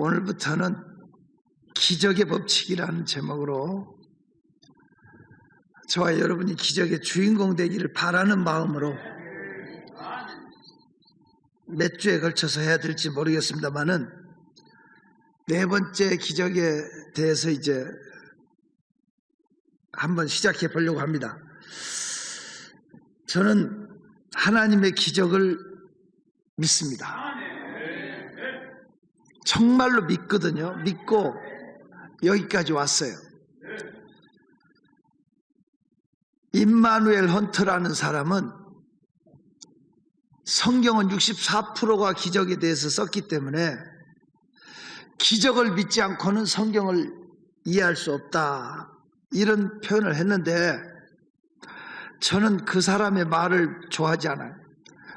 오늘부터는 기적의 법칙이라는 제목으로 저와 여러분이 기적의 주인공 되기를 바라는 마음으로 몇 주에 걸쳐서 해야 될지 모르겠습니다만은 네 번째 기적에 대해서 이제 한번 시작해 보려고 합니다. 저는 하나님의 기적을 믿습니다. 정말로 믿거든요. 믿고 여기까지 왔어요. 임마누엘 헌터라는 사람은 성경은 64%가 기적에 대해서 썼기 때문에 기적을 믿지 않고는 성경을 이해할 수 없다. 이런 표현을 했는데 저는 그 사람의 말을 좋아하지 않아요.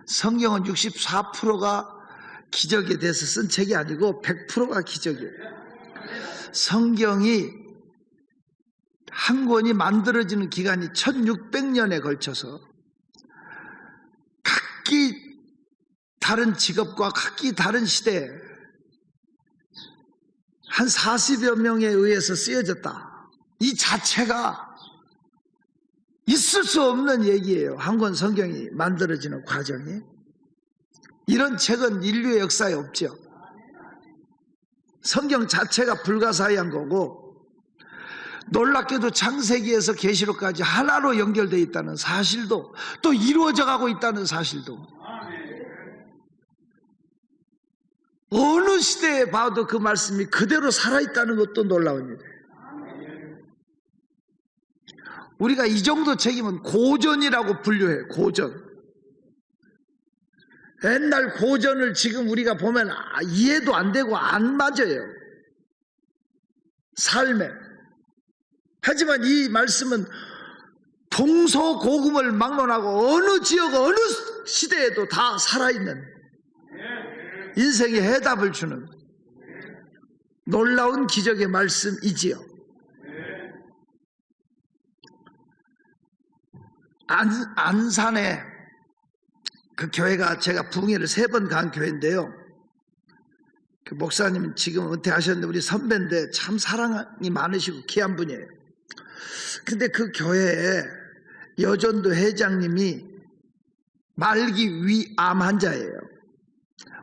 성경은 64%가 기적에 대해서 쓴 책이 아니고 100%가 기적이에요. 성경이 한 권이 만들어지는 기간이 1600년에 걸쳐서 각기 다른 직업과 각기 다른 시대에 한 40여 명에 의해서 쓰여졌다. 이 자체가 있을 수 없는 얘기예요. 한 권 성경이 만들어지는 과정이. 이런 책은 인류의 역사에 없죠. 성경 자체가 불가사의한 거고 놀랍게도 창세기에서 계시록까지 하나로 연결되어 있다는 사실도 또 이루어져 가고 있다는 사실도 어느 시대에 봐도 그 말씀이 그대로 살아있다는 것도 놀라운 일이에요. 우리가 이 정도 책임은 고전이라고 분류해, 고전. 옛날 고전을 지금 우리가 보면 아, 이해도 안 되고 안 맞아요. 삶에. 하지만 이 말씀은 동서고금을 막론하고 어느 지역, 어느 시대에도 다 살아있는 인생의 해답을 주는 놀라운 기적의 말씀이지요. 안, 안산에 그 교회가 제가 부흥회를 세 번 간 교회인데요. 그 목사님 지금 은퇴하셨는데 우리 선배인데 참 사랑이 많으시고 귀한 분이에요. 근데 그 교회에 여전도 회장님이 말기 위암 환자예요.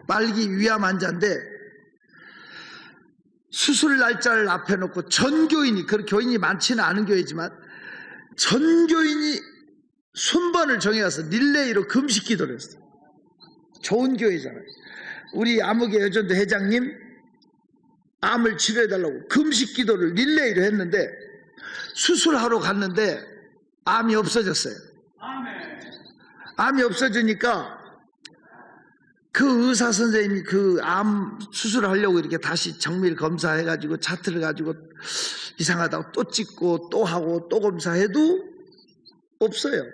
말기 위암 환자인데 수술 날짜를 앞에 놓고 전 교인이 그 교인이 많지는 않은 교회지만 전 교인이 순번을 정해서 릴레이로 금식 기도를 했어요. 좋은 교회잖아요. 우리 암흑의 여전도 회장님 암을 치료해달라고 금식 기도를 릴레이로 했는데 수술하러 갔는데 암이 없어졌어요. 암이 없어지니까 그 의사 선생님이 그 암 수술을 하려고 이렇게 다시 정밀 검사해가지고 차트를 가지고 이상하다고 또 찍고 또 하고 또 검사해도 없어요.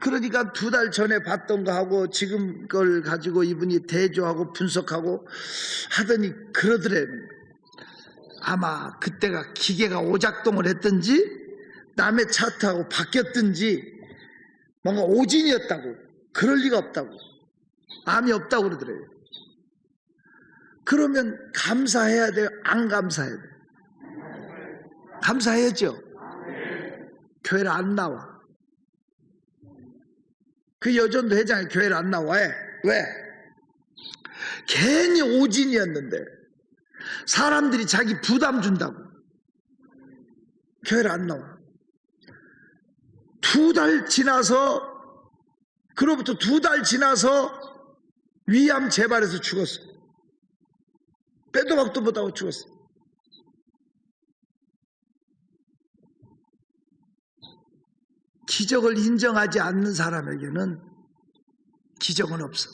그러니까 두 달 전에 봤던 거 하고 지금 걸 가지고 이분이 대조하고 분석하고 하더니 그러더래. 아마 그때가 기계가 오작동을 했든지 남의 차트하고 바뀌었든지 뭔가 오진이었다고 그럴 리가 없다고 암이 없다고 그러더래요. 그러면 감사해야 돼요? 안 감사해야 돼요? 감사해야죠. 교회를 안 나와. 그 여전도 회장이 교회를 안 나와. 왜? 왜? 괜히 오진이었는데 사람들이 자기 부담 준다고 교회를 안 나와. 두 달 지나서 그로부터 두 달 지나서 위암 재발해서 죽었어. 빼도 박도 못하고 죽었어. 기적을 인정하지 않는 사람에게는 기적은 없어.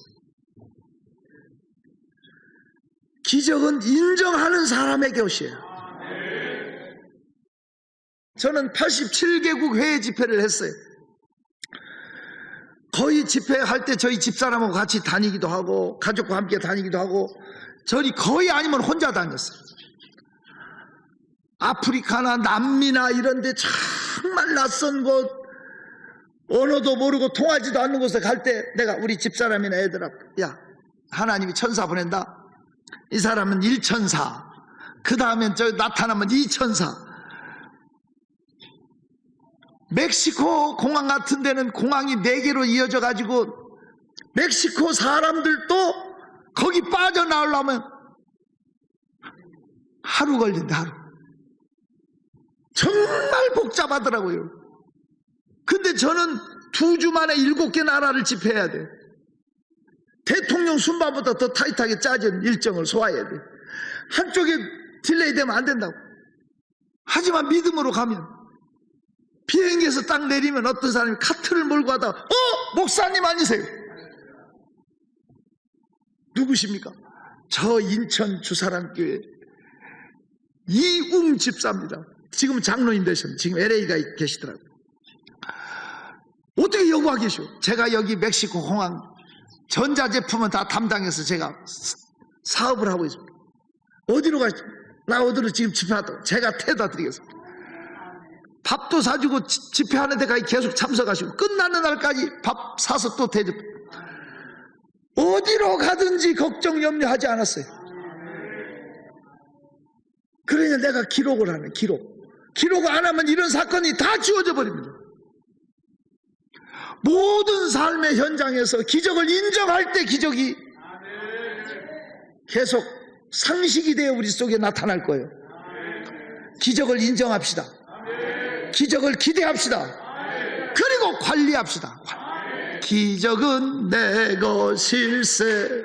기적은 인정하는 사람의 것이에요. 저는 87개국 회의 집회를 했어요. 거의 집회할 때 저희 집사람하고 같이 다니기도 하고 가족과 함께 다니기도 하고 저리 거의 아니면 혼자 다녔어요. 아프리카나 남미나 이런 데 정말 낯선 곳 언어도 모르고 통하지도 않는 곳에 갈 때 내가 우리 집사람이나 애들 앞, 야, 하나님이 천사 보낸다. 이 사람은 1천사. 그 다음엔 저 나타나면 2천사. 멕시코 공항 같은 데는 공항이 4개로 이어져 가지고 멕시코 사람들도 거기 빠져나오려면 하루 걸린다, 하루. 정말 복잡하더라고요. 근데 저는 두 주 만에 일곱 개 나라를 집회해야 돼. 대통령 순방보다 더 타이트하게 짜진 일정을 소화해야 돼. 한쪽에 딜레이 되면 안 된다고. 하지만 믿음으로 가면 비행기에서 딱 내리면 어떤 사람이 카트를 몰고 가다가 어? 목사님 아니세요? 누구십니까? 저 인천 주사랑교회 이웅 집사입니다. 지금 장로님 되셨는데 지금 LA가 계시더라고요. 어떻게 계셔? 제가 여기 멕시코 공항 전자제품은 다 담당해서 제가 사- 사업을 하고 있습니다. 어디로 가시? 나 어디로 지금 집회하다. 제가 태다 드리겠습니다. 밥도 사주고 지- 집회하는 데까지 계속 참석하시고 끝나는 날까지 밥 사서 또 대접. 어디로 가든지 걱정 염려하지 않았어요. 그러냐 내가 기록을 하네 기록. 기록 안 하면 이런 사건이 다 지워져 버립니다. 모든 삶의 현장에서 기적을 인정할 때 기적이 계속 상식이 되어 우리 속에 나타날 거예요. 기적을 인정합시다. 기적을 기대합시다. 그리고 관리합시다. 기적은 내 것일세.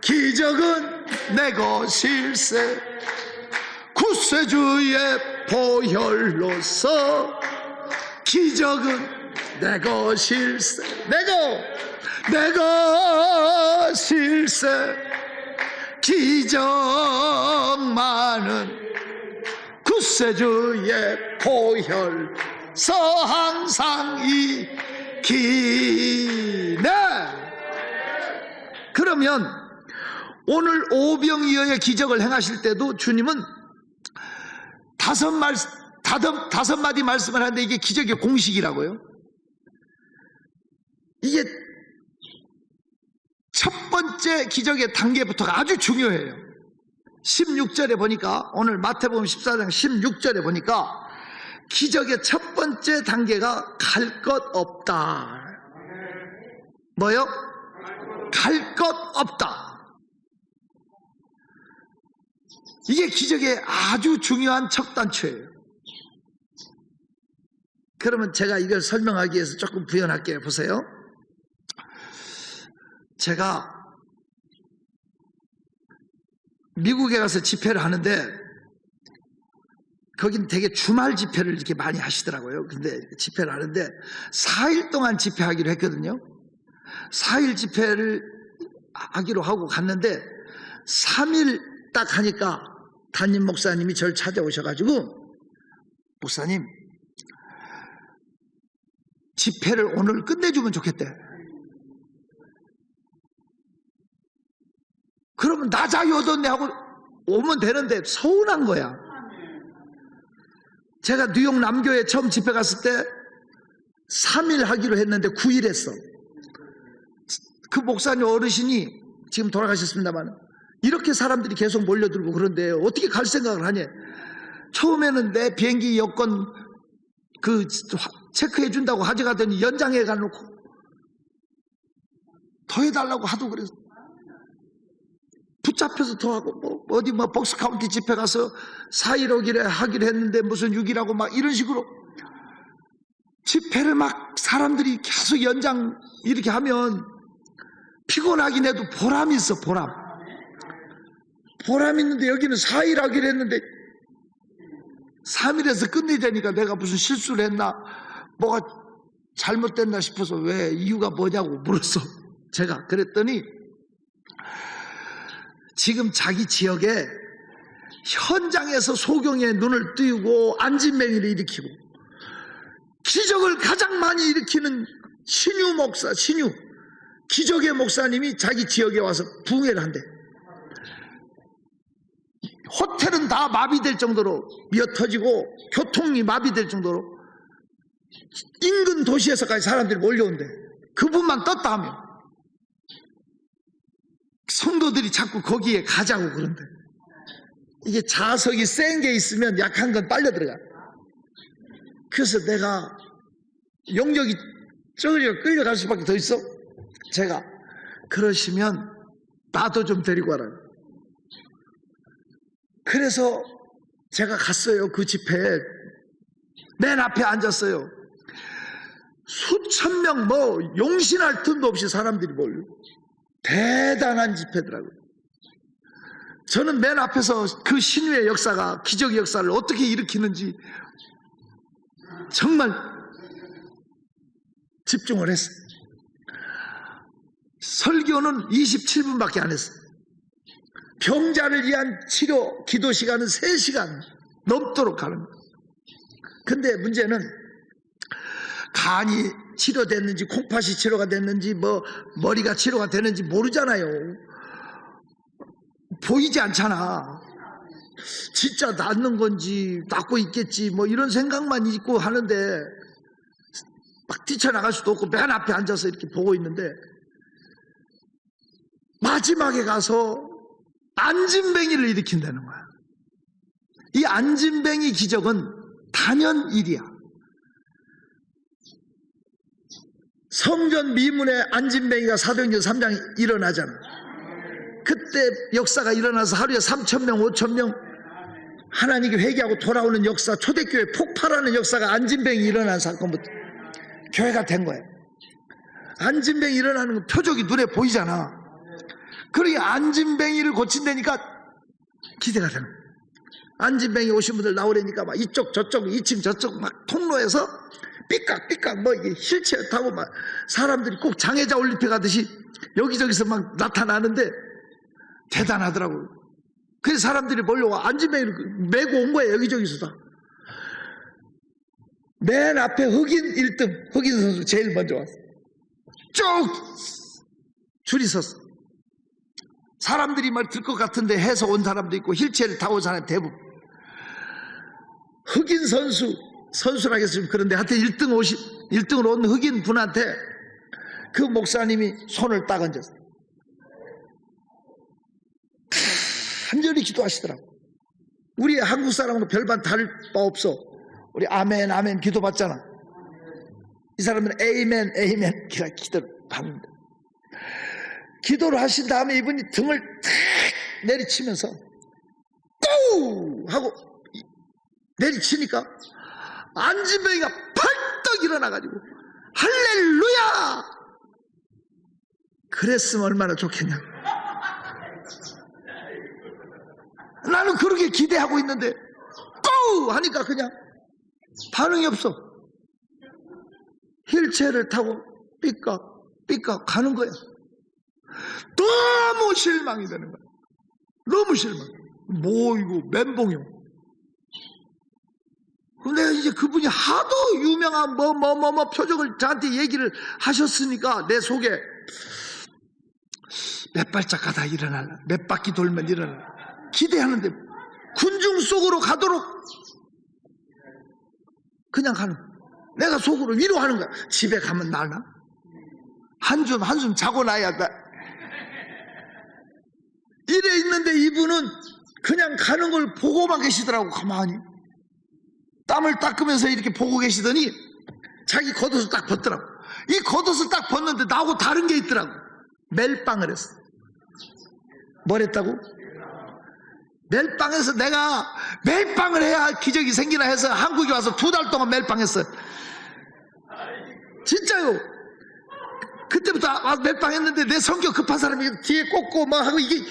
기적은 내 것일세. 구세주의 보혈로서 기적은 내 것일세. 내가 내 것일세. 기적만은 구세주의 보혈 서 항상 이기네 그러면 오늘 오병이어의 기적을 행하실 때도 주님은 다섯 말 다섯, 다섯 마디 말씀을 하는데 이게 기적의 공식이라고요 이게 첫 번째 기적의 단계부터가 아주 중요해요 16절에 보니까 오늘 마태복음 14장 16절에 보니까 기적의 첫 번째 단계가 갈 것 없다. 뭐요? 갈 것 없다. 이게 기적의 아주 중요한 첫 단추예요. 그러면 제가 이걸 설명하기 위해서 조금 부연할게요. 보세요. 제가 미국에 가서 집회를 하는데 거긴 되게 주말 집회를 이렇게 많이 하시더라고요. 근데 집회를 하는데 4일 동안 집회하기로 했거든요. 4일 집회를 하기로 하고 갔는데 3일 딱 하니까 담임 목사님이 저를 찾아오셔가지고 목사님 집회를 오늘 끝내주면 좋겠대. 그러면 나 자유 얻었네 하고 오면 되는데 서운한 거야. 제가 뉴욕 남교에 처음 집회 갔을 때 3일 하기로 했는데 9일 했어. 그 목사님 어르신이 지금 돌아가셨습니다만 이렇게 사람들이 계속 몰려들고 그런데 어떻게 갈 생각을 하냐. 처음에는 내 비행기 여권 그 체크해 준다고 가져가더니 연장해 가놓고 더 해달라고 하도 그래서 붙잡혀서 더 하고 뭐 어디 뭐 복스 카운티 집회 가서 4일 오기를 하기로 했는데 무슨 6이라고 막 이런 식으로 집회를 막 사람들이 계속 연장 이렇게 하면 피곤하긴 해도 보람이 있어 보람. 보람 있는데 여기는 4일 하기로 했는데 3일에서 끝내자니까 내가 무슨 실수를 했나 뭐가 잘못됐나 싶어서 왜 이유가 뭐냐고 물었어. 제가 그랬더니 지금 자기 지역에 현장에서 소경의 눈을 띄우고 안진맹이를 일으키고 기적을 가장 많이 일으키는 신유 목사, 신유 기적의 목사님이 자기 지역에 와서 붕해를 한대. 호텔은 다 마비될 정도로 미어터지고 교통이 마비될 정도로 인근 도시에서까지 사람들이 몰려온대. 그분만 떴다 하면 성도들이 자꾸 거기에 가자고 그런데 이게 자석이 센 게 있으면 약한 건 빨려 들어가. 그래서 내가 영역이 저기로 끌려갈 수밖에 더 있어. 제가 그러시면 나도 좀 데리고 와라. 그래서 제가 갔어요. 그 집회에 맨 앞에 앉았어요. 수천 명 뭐 용신할 틈도 없이 사람들이 몰려. 대단한 집회더라고요. 저는 맨 앞에서 그 신유의 역사가 기적의 역사를 어떻게 일으키는지 정말 집중을 했어요. 설교는 27분밖에 안 했어요. 병자를 위한 치료 기도 시간은 3시간 넘도록 하는 거예요. 근데 문제는 간이 치료됐는지 콩팥이 치료가 됐는지 뭐 머리가 치료가 됐는지 모르잖아요. 보이지 않잖아. 진짜 낫는 건지 낫고 있겠지 뭐 이런 생각만 있고 하는데 막 뛰쳐나갈 수도 없고 맨 앞에 앉아서 이렇게 보고 있는데 마지막에 가서 안진뱅이를 일으킨다는 거야. 이 안진뱅이 기적은 단연 일이야. 성전 미문에 안진뱅이가 사도행전 3장 일어나잖아. 그때 역사가 일어나서 하루에 3천명 5천명 하나님께 회개하고 돌아오는 역사 초대교회 폭발하는 역사가 안진뱅이 일어난 사건부터 교회가 된 거예요. 안진뱅이 일어나는 건 표적이 눈에 보이잖아. 그러니 안진뱅이를 고친다니까 기대가 되는 거예요. 안진뱅이 오신 분들 나오려니까 막 이쪽 저쪽 2층 저쪽 막 통로에서 삐깍삐깍 뭐 이게 휠체어 타고 막 사람들이 꼭 장애자 올림픽 하듯이 여기저기서 막 나타나는데 대단하더라고요. 그래서 사람들이 몰려와 안진뱅이를 메고 온 거예요. 여기저기서 다. 맨 앞에 흑인 1등, 흑인 선수 제일 먼저 왔어. 쭉 줄이 섰어. 사람들이 말 들 것 같은데 해서 온 사람도 있고 힐체를 타고 온 사람 대부분. 흑인 선수, 선수라겠으면 그런데 하여튼 1등 오신, 1등으로 온 흑인 분한테 그 목사님이 손을 딱 얹었어. 간절히 기도하시더라고. 우리 한국 사람하고 별반 다를 바 없어. 우리 아멘, 아멘 기도 받잖아. 이 사람은 에이멘, 에이멘 기라 기도를 받는다. 기도를 하신 다음에 이분이 등을 탁 내리치면서 꾸 하고 내리치니까 안진뱅이가 펄떡 일어나가지고 할렐루야! 그랬으면 얼마나 좋겠냐. 나는 그렇게 기대하고 있는데 꾸 하니까 그냥 반응이 없어. 힐체를 타고 삐까 삐까 가는 거야. 너무 실망이 되는 거야. 너무 실망. 뭐 이거 멘봉이요. 근데 이제 그분이 하도 유명한 뭐 뭐 뭐 뭐 표적을 저한테 얘기를 하셨으니까 내 속에 몇 발짝 가다 일어날라. 몇 바퀴 돌면 일어날라. 기대하는데 군중 속으로 가도록 그냥 가는. 내가 속으로 위로하는 거야. 집에 가면 나나? 한숨 한숨 자고 나야 나. 이래 있는데 이분은 그냥 가는 걸 보고만 계시더라고 가만히 땀을 닦으면서 이렇게 보고 계시더니 자기 겉옷을 딱 벗더라고. 이 겉옷을 딱 벗는데 나하고 다른 게 있더라고. 멜빵을 했어. 뭘 했다고? 멜빵에서 내가 멜빵을 해야 기적이 생기나 해서 한국에 와서 두 달 동안 멜빵했어 진짜요? 그때부터 와서 멜빵했는데 내 성격 급한 사람이 뒤에 꽂고 뭐 하고 이게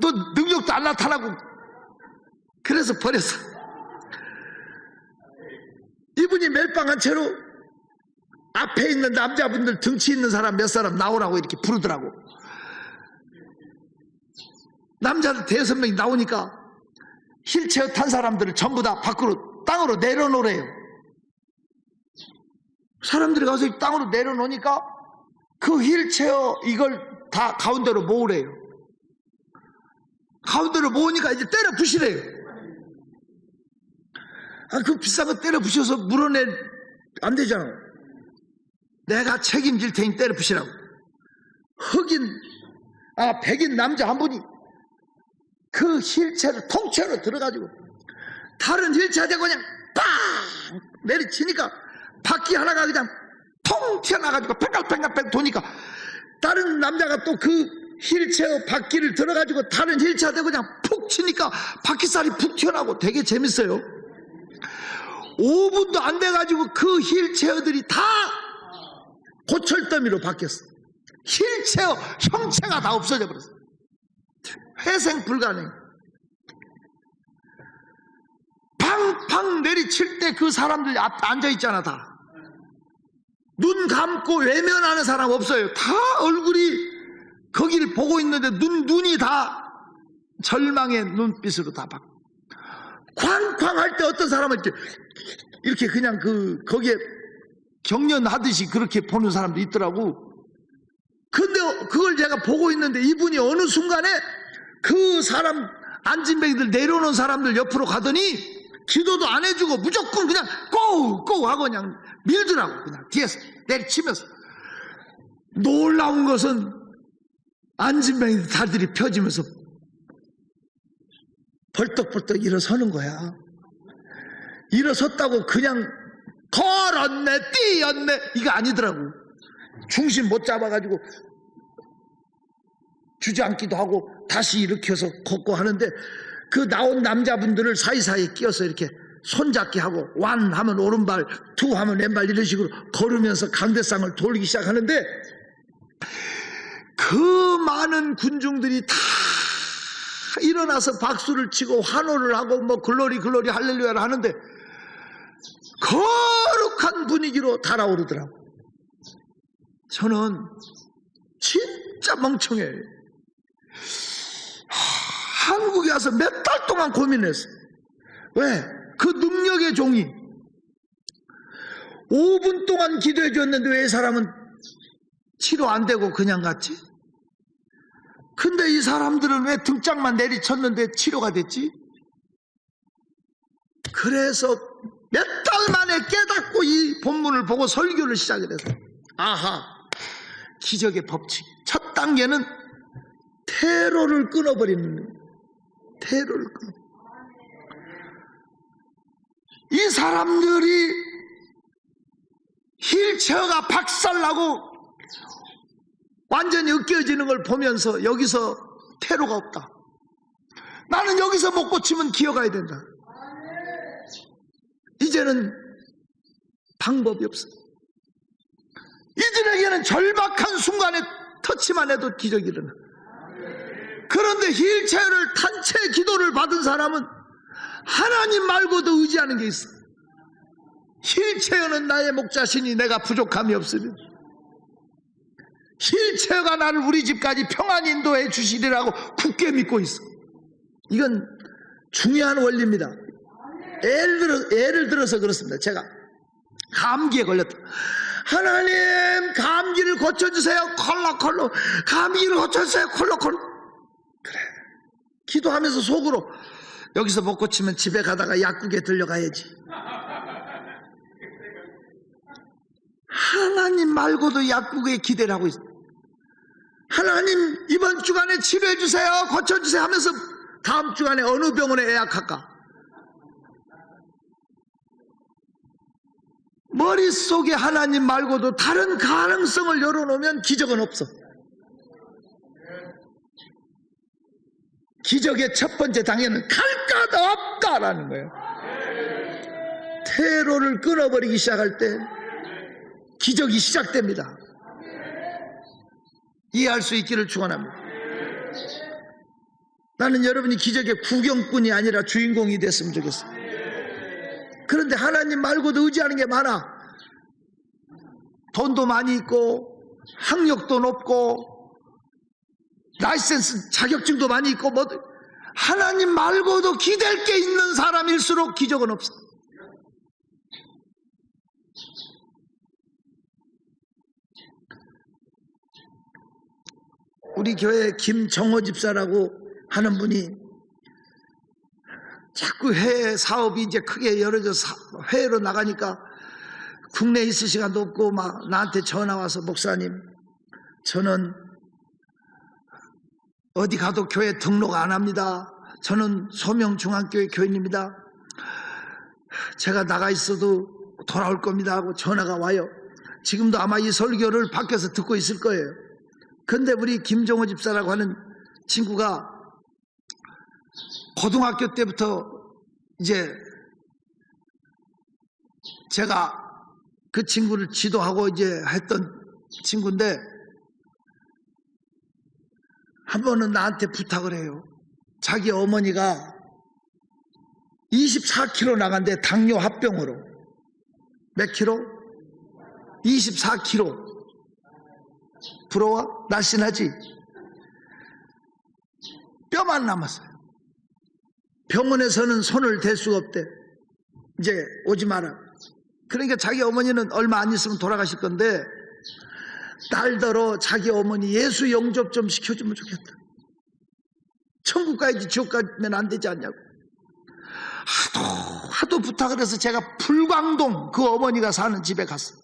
또 능력도 안 나타나고 그래서 버렸어. 이분이 멜빵한 채로 앞에 있는 남자분들 등치 있는 사람 몇 사람 나오라고 이렇게 부르더라고. 남자들 대여섯 명이 나오니까 힐체어 탄 사람들을 전부 다 밖으로 땅으로 내려놓으래요. 사람들이 가서 땅으로 내려놓으니까 그 힐체어 이걸 다 가운데로 모으래요. 가운데로 모으니까 이제 때려 부시래요. 아, 그 비싼 거 때려 부셔서 물어내, 안 되잖아. 내가 책임질 테니 때려 부시라고. 흑인 아 백인 남자 한 분이 그 힐체를 통째로 들어가지고 다른 힐체한테 그냥 빵 내리치니까 바퀴 하나가 그냥 통 튀어나가지고 팽글팽글팽 도니까 다른 남자가 또 그 힐체어 바퀴를 들어가지고 다른 힐체한테 그냥 푹 치니까 바퀴살이 푹 튀어나오고 되게 재밌어요 5분도 안 돼가지고 그 힐체어들이 다 고철더미로 바뀌었어 힐체어 형체가 다 없어져 버렸어 회생 불가능 팡팡 내리칠 때 그 사람들 앞에 앉아있잖아 다 눈 감고 외면하는 사람 없어요. 다 얼굴이 거기를 보고 있는데 눈, 눈이 다 절망의 눈빛으로 다 박. 쾅쾅 할 때 어떤 사람은 이렇게, 그냥 그, 거기에 경련하듯이 그렇게 보는 사람도 있더라고. 근데 그걸 제가 보고 있는데 이분이 어느 순간에 그 사람 백들 내려오는 사람들 옆으로 가더니 기도도 안 해주고 무조건 그냥 꼬우 꼬우 하고 그냥 밀더라고 그냥 뒤에서 내리치면서 놀라운 것은 백들 다리들이 펴지면서 벌떡벌떡 일어서는 거야. 일어섰다고 그냥 걸었네 뛰었네 이거 아니더라고. 중심 못 잡아가지고 주저앉기도 하고 다시 일으켜서 걷고 하는데 그 나온 남자분들을 사이사이에 끼어서 이렇게 손잡기 하고 완 하면 오른발 투 하면 왼발 이런 식으로 걸으면서 강대상을 돌기 시작하는데 그 많은 군중들이 다 일어나서 박수를 치고 환호를 하고 뭐 글로리 글로리 할렐루야를 하는데 거룩한 분위기로 달아오르더라고 저는 진짜 멍청해 하, 한국에 와서 몇 달 동안 고민했어 왜? 그 능력의 종이 5분 동안 기도해 줬는데 왜이 사람은 치료 안 되고 그냥 갔지? 근데 이 사람들은 왜 등짝만 내리쳤는데 치료가 됐지? 그래서 몇 달 만에 깨닫고 이 본문을 보고 설교를 시작을 해서 아하 기적의 법칙. 첫 단계는 테러를 끊어버리는 테러를 끊어. 이 사람들이 힐체어가 박살나고 완전히 으깨어지는 걸 보면서 여기서 테러가 없다. 나는 여기서 못 고치면 기어가야 된다. 이제는 방법이 없어. 이들에게는 절박한 순간에 터치만 해도 기적이 일어나. 그런데 힐체어를 단체 기도를 받은 사람은 하나님 말고도 의지하는 게 있어. 힐체어는 나의 목자신이 내가 부족함이 없으니 힐체어가 나를 우리 집까지 평안 인도해 주시리라고 굳게 믿고 있어. 이건 중요한 원리입니다. 예를, 들어, 예를 들어서 그렇습니다. 제가 감기에 걸렸다. 하나님 감기를 고쳐주세요. 콜록콜록 감기를 고쳐주세요. 콜록콜록 그래. 기도하면서 속으로 여기서 못 고치면 집에 가다가 약국에 들려가야지. 하나님 말고도 약국에 기대를 하고 있어. 하나님 이번 주간에 치료해 주세요. 고쳐 주세요 하면서 다음 주간에 어느 병원에 예약할까? 머릿속에 하나님 말고도 다른 가능성을 열어놓으면 기적은 없어. 기적의 첫 번째 당연은 갈것 없다라는 거예요. 테러를 끊어버리기 시작할 때 기적이 시작됩니다. 이해할 수 있기를 축원합니다. 나는 여러분이 기적의 구경꾼이 아니라 주인공이 됐으면 좋겠어. 그런데 하나님 말고도 의지하는 게 많아. 돈도 많이 있고 학력도 높고 라이센스 자격증도 많이 있고 뭐 하나님 말고도 기댈 게 있는 사람일수록 기적은 없어. 우리 교회 김정호 집사라고 하는 분이 자꾸 해외 사업이 이제 크게 열어져서 해외로 나가니까 국내에 있을 시간도 없고 막 나한테 전화 와서 목사님 저는 어디 가도 교회 등록 안 합니다. 저는 소명중앙교회 교인입니다. 제가 나가 있어도 돌아올 겁니다 하고 전화가 와요. 지금도 아마 이 설교를 밖에서 듣고 있을 거예요. 근데 우리 김종호 집사라고 하는 친구가 고등학교 때부터 이제 제가 그 친구를 지도하고 이제 했던 친구인데 한 번은 나한테 부탁을 해요. 자기 어머니가 24kg 나간대 당뇨 합병으로 몇 킬로? 24kg 부러워? 날씬하지? 뼈만 남았어요. 병원에서는 손을 댈 수가 없대. 이제 오지 마라. 그러니까 자기 어머니는 얼마 안 있으면 돌아가실 건데 딸더러 자기 어머니 예수 영접 좀 시켜주면 좋겠다. 천국 가야지 지옥 가면 안 되지 않냐고. 하도 하도 부탁을 해서 제가 불광동 그 어머니가 사는 집에 갔어요.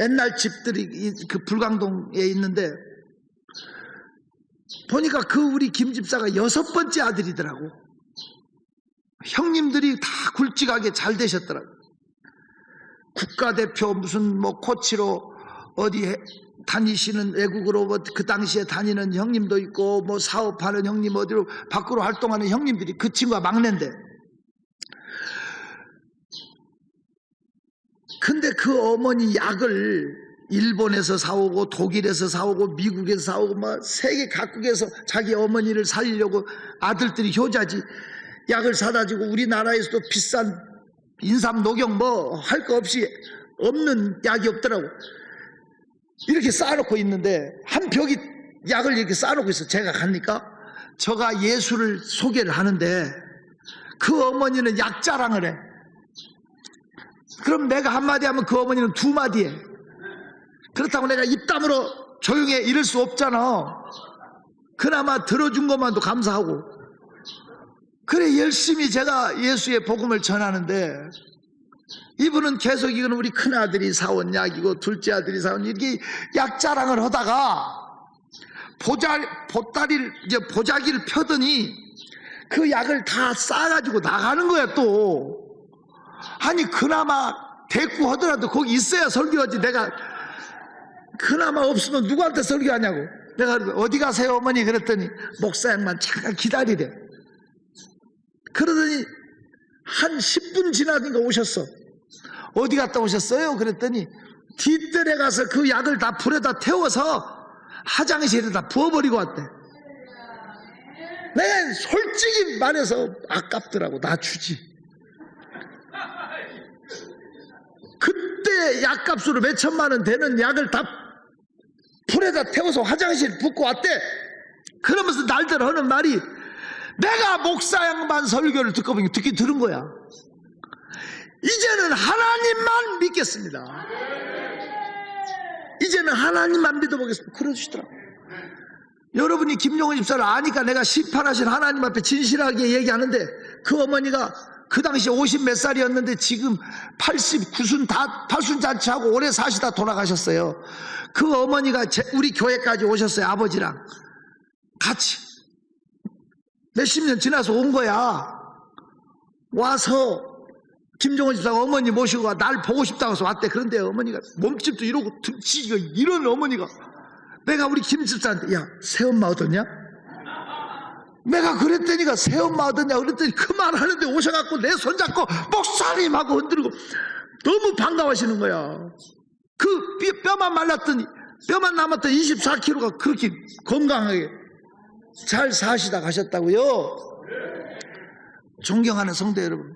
옛날 집들이 이- 그 불광동에 있는데 보니까 그 우리 김 집사가 여섯 번째 아들이더라고. 형님들이 다 굵직하게 잘 되셨더라고. 국가대표 무슨 뭐 코치로 어디 에 다니시는 외국으로 뭐그 당시에 다니는 형님도 있고 뭐 사업하는 형님 어디로 밖으로 활동하는 형님들이 그 친구가 막내인데 근데 그 어머니 약을 일본에서 사오고 독일에서 사오고 미국에서 사오고 뭐 세계 각국에서 자기 어머니를 살리려고 아들들이 효자지. 약을 사다 주고 우리나라에서도 비싼 인삼 녹용 뭐 할 거 없이 없는 약이 없더라고. 이렇게 쌓아놓고 있는데 한 벽이 약을 이렇게 쌓아놓고 있어. 제가 가니까. 저가 예수를 소개를 하는데 그 어머니는 약 자랑을 해 그럼 내가 한마디 하면 그 어머니는 두 마디 해. 그렇다고 내가 입담으로 조용해 이럴 수 없잖아. 그나마 들어준 것만도 감사하고. 그래, 열심히 제가 예수의 복음을 전하는데, 이분은 계속 이건 우리 큰아들이 사온 약이고, 둘째 아들이 사온 이렇게 약 자랑을 하다가, 보자, 보따리를, 이제 보자기를 펴더니, 그 약을 다 싸가지고 나가는 거야, 또. 아니 그나마 대꾸 하더라도 거기 있어야 설교하지. 내가 그나마 없으면 누구한테 설교하냐고. 내가 어디 가세요 어머니? 그랬더니 목사 양만 잠깐 기다리래. 그러더니 한 10분 지나니까 오셨어 어디 갔다 오셨어요? 그랬더니 뒷뜰에 가서 그 약을 다 불에다 태워서 화장실에다 부어버리고 왔대. 내가 솔직히 말해서 아깝더라고. 나 주지 그때 약값으로 몇 천만 원 되는 약을 다 풀에다 태워서 화장실 붓고 왔대. 그러면서 날들 하는 말이 내가 목사 양반 설교를 듣고 보니 듣기 들은 거야. 이제는 하나님만 믿겠습니다. 이제는 하나님만 믿어보겠습니다. 그러시더라고. 여러분이 김용훈 집사를 아니까 내가 심판하신 하나님 앞에 진실하게 얘기하는데 그 어머니가 그 당시 50 몇 살이었는데 지금 89순 다, 8순 잔치하고 오래 사시다 돌아가셨어요. 그 어머니가 제- 우리 교회까지 오셨어요. 아버지랑. 같이. 몇십 년 지나서 온 거야. 와서 김종원 집사가 어머니 모시고 와, 날 보고 싶다고 해서 왔대. 그런데 어머니가 몸집도 이러고 등치가 이런 어머니가 내가 우리 김 집사한테 야 새엄마 얻었냐? 내가 그랬더니가 새엄마 얻었냐? 그랬더니 그만하는데 오셔갖고 내 손잡고 목사님 하고 흔들고 너무 반가워하시는 거야. 그 뼈- 뼈만 말랐더니 뼈만 남았던 24kg가 그렇게 건강하게 잘 사시다 가셨다고요? 존경하는 성도 여러분.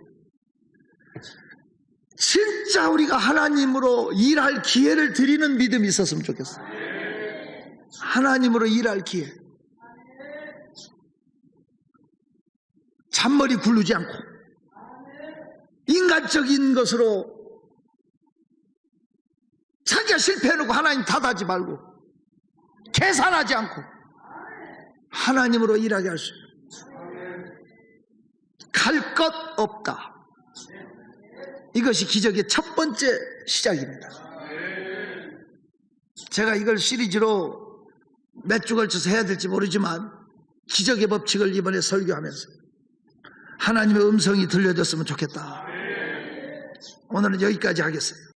진짜 우리가 하나님으로 일할 기회를 드리는 믿음이 있었으면 좋겠어요. 하나님으로 일할 기회 잔머리 굴르지 않고 인간적인 것으로 자기가 실패해놓고 하나님 탓하지 말고 계산하지 않고 하나님으로 일하게 할 수 있는 갈것 없다. 이것이 기적의 첫 번째 시작입니다. 제가 이걸 시리즈로 몇 주 걸쳐서 해야 될지 모르지만 기적의 법칙을 이번에 설교하면서 하나님의 음성이 들려졌으면 좋겠다. 오늘은 여기까지 하겠습니다.